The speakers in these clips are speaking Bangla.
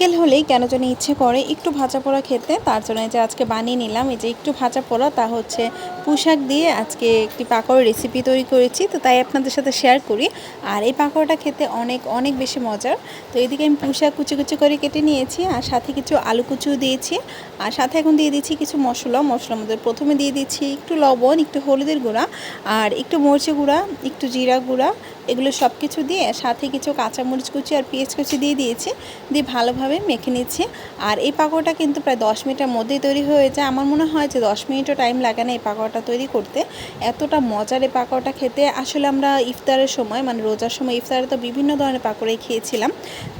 বিকেল হলেই কেন জানি ইচ্ছে করে একটু ভাজা পোড়া খেতে। তার জন্য যে আজকে বানিয়ে নিলাম। এই যে একটু ভাজা পোড়া, তা হচ্ছে পুশাক দিয়ে আজকে একটি পাকোড়ার রেসিপি তৈরি করেছি। তো তাই আপনাদের সাথে শেয়ার করি। আর এই পাকোড়াটা খেতে অনেক অনেক বেশি মজার। তো এদিকে আমি পুশাক কুচি কুচি করে কেটে নিয়েছি আর সাথে কিছু আলু কুচিও দিয়েছি। আর সাথে এখন দিয়ে দিচ্ছি কিছু মশলা। মশলার মধ্যে প্রথমে দিয়ে দিচ্ছি একটু লবণ, একটু হলুদের গুঁড়া আর একটু মরিচের গুঁড়া, একটু জিরা গুঁড়া। এগুলো সব কিছু দিয়ে সাথে কিছু কাঁচামরিচ কুচি আর পেঁয়াজ কুচি দিয়ে দিয়েছি। দিয়ে ভালোভাবে মেখে নিচ্ছি। আর এই পাকোড়াটা কিন্তু প্রায় দশ মিনিটের মধ্যেই তৈরি হয়ে যায়। আমার মনে হয় যে দশ মিনিটও টাইম লাগে না এই পাকোড়াটা তৈরি করতে। এতটা মজার এই পাকোড়াটা খেতে। আসলে আমরা ইফতারের সময় মানে রোজার সময় ইফতারে তো বিভিন্ন ধরনের পাকোড়াই খেয়েছিলাম।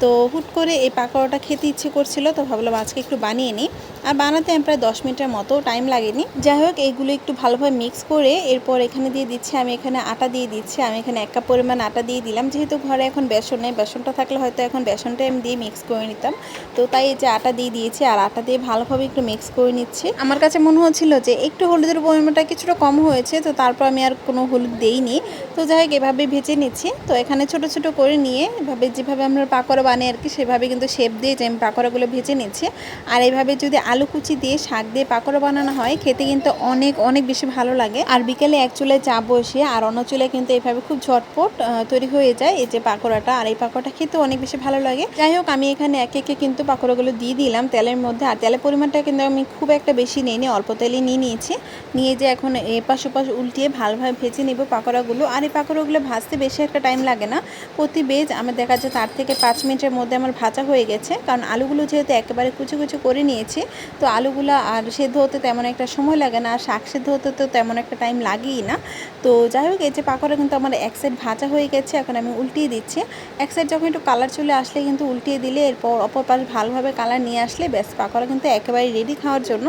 তো হুট করে এই পাকোড়াটা খেতে ইচ্ছে করছিল, তো ভাবলাম আজকে একটু বানিয়ে নিই। আর বানাতে আমি প্রায় দশ মিনিটের মতো টাইম লাগেনি। যাই হোক, এইগুলো একটু ভালোভাবে মিক্স করে এরপর এখানে দিয়ে দিচ্ছি, আমি এখানে আটা দিয়ে দিচ্ছি। আমি এখানে এক কাপ পরিমাণ আটা দিয়ে দিলাম। যেহেতু ঘরে এখন বেসন নেই, বেসনটা থাকলে হয়তো এখন বেসনটা আমি দিয়ে মিক্স করে নিতাম। তো তাই এই যে আটা দিয়ে দিয়েছি, আর আটা দিয়ে ভালোভাবে একটু মিক্স করে নিচ্ছি। আমার কাছে মনে হচ্ছিল যে একটু হলুদের পরিমাণটা কিছুটা কম হয়েছে, তো তারপর আমি আর কোনো হলুদ দেইনি। তো যাই হোক, এভাবে ভেজে নিচ্ছি। তো এখানে ছোট ছোট করে নিয়ে, এভাবে যেভাবে আমরা পাকোড়া বানাই আর কি, সেভাবে কিন্তু শেপ দিয়ে যে আমি পাকোড়াগুলো ভেজে নিচ্ছি। আর এইভাবে যদি আলু কুচি দিয়ে, শাক দিয়ে পাকোড়া বানানো হয়, খেতে কিন্তু অনেক অনেক বেশি ভালো লাগে। আর বিকেলে এক চুলায় চা বসে আর অন্য চুলায় কিন্তু এইভাবে খুব ঝটপট তৈরি হয়ে যায় এই যে পাকোড়াটা। আর এই পাকোড়াটা খেতে অনেক বেশি ভালো লাগে। যাই হোক, আমি এখানে একে একে কিন্তু পাকোড়াগুলো দিয়ে দিলাম তেলের মধ্যে। আর তেলের পরিমাণটা কিন্তু আমি খুব একটা বেশি নিইনি, অল্প তেলই নিয়ে নিয়েছি। নিয়ে যে এখন এপাশ ওপাশ উল্টিয়ে ভালোভাবে ভেজে নেব পাকোড়াগুলো। আর এই পাকোড়াগুলো ভাজতে বেশি একটা টাইম লাগে না। প্রতি বেজ আমার দেখা যায় তার থেকে পাঁচ মিনিটের মধ্যে আমার ভাজা হয়ে গেছে। কারণ আলুগুলো যেহেতু একেবারে কুচি কুচি করে নিয়েছি, তো আলুগুলো আর সেদ্ধ হতে তেমন একটা সময় লাগে না। আর শাক সেদ্ধ হতে তো তেমন একটা টাইম লাগেই না। তো যাই হোক, এই যে পাকোড়া কিন্তু আমার এক সাইড ভাজা হয়ে গেছে, এখন আমি উল্টিয়ে দিচ্ছি। এক সাইড যখন একটু কালার চলে আসলে কিন্তু উল্টিয়ে দিলে এরপর অপর পাশ ভালোভাবে কালার নিয়ে আসলে ব্যাস, পাকোড়া কিন্তু একেবারে রেডি খাওয়ার জন্য।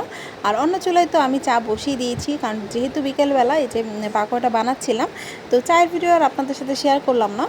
আর অন্য চুলায় তো আমি চা বসিয়ে দিয়েছি, কারণ যেহেতু বিকেলবেলা এই যে পাকোড়াটা বানাচ্ছিলাম, তো চায়ের ভিডিও আর আপনাদের সাথে শেয়ার করলাম না।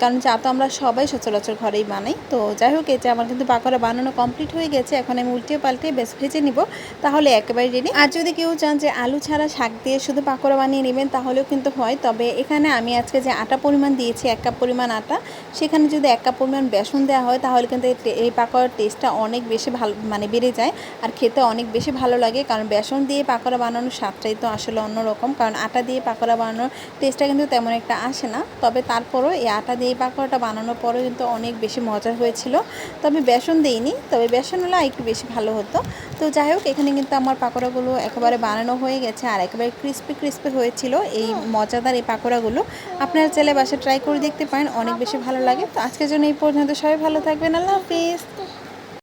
কারণ চা তো আমরা সবাই সচরাচর ঘরেই বানাই। তো যাই হোক, এই যে আমার কিন্তু পাকোড়া বানানো কমপ্লিট হয়ে গেছে। এখন আমি উল্টে পাল্টে বেশ ভেজে নিব। তাহলে একেবারে রেডি আর যদি কেউ চান যে আলু ছাড়া শাক দিয়ে শুধু পাকোড়া বানিয়ে নেবেন, তাহলেও কিন্তু হয়। তবে এখানে আমি আজকে যে আটা পরিমাণ দিয়েছি, এক কাপ পরিমাণ আটা, সেখানে যদি এক কাপ পরিমাণ বেসন দেওয়া হয়, তাহলে কিন্তু এই পাকোড়ার টেস্টটা অনেক বেশি ভালো মানে বেড়ে যায় আর খেতে অনেক বেশি ভালো লাগে। কারণ বেসন দিয়ে পাকোড়া বানানোর স্বাদটাই তো আসলে অন্যরকম। কারণ আটা দিয়ে পাকোড়া বানানোর টেস্টটা কিন্তু তেমন একটা আসে না। তবে তারপরও এই আটা দিয়ে পাকোড়াটা বানানোর পরেও কিন্তু অনেক বেশি মজা হয়েছিল। তো আমি বেসন দিইনি তবে বেসন হলে একটু বেশি ভালো হতো। তো যাই হোক এখানে কিন্তু আমার পাকোড়াগুলো একেবারে বানানো হয়ে গেছে আর একেবারে ক্রিস্পি ক্রিস্পি হয়েছিল এই মজাদার এই পাকোড়াগুলো। আপনারা চাইলে বাসা ট্রাই করে দেখতে পারেন অনেক বেশি ভালো লাগে। তো আজকের জন্য এই পর্যন্ত সবাই ভালো থাকবেন আল্লাহ হাফিজ।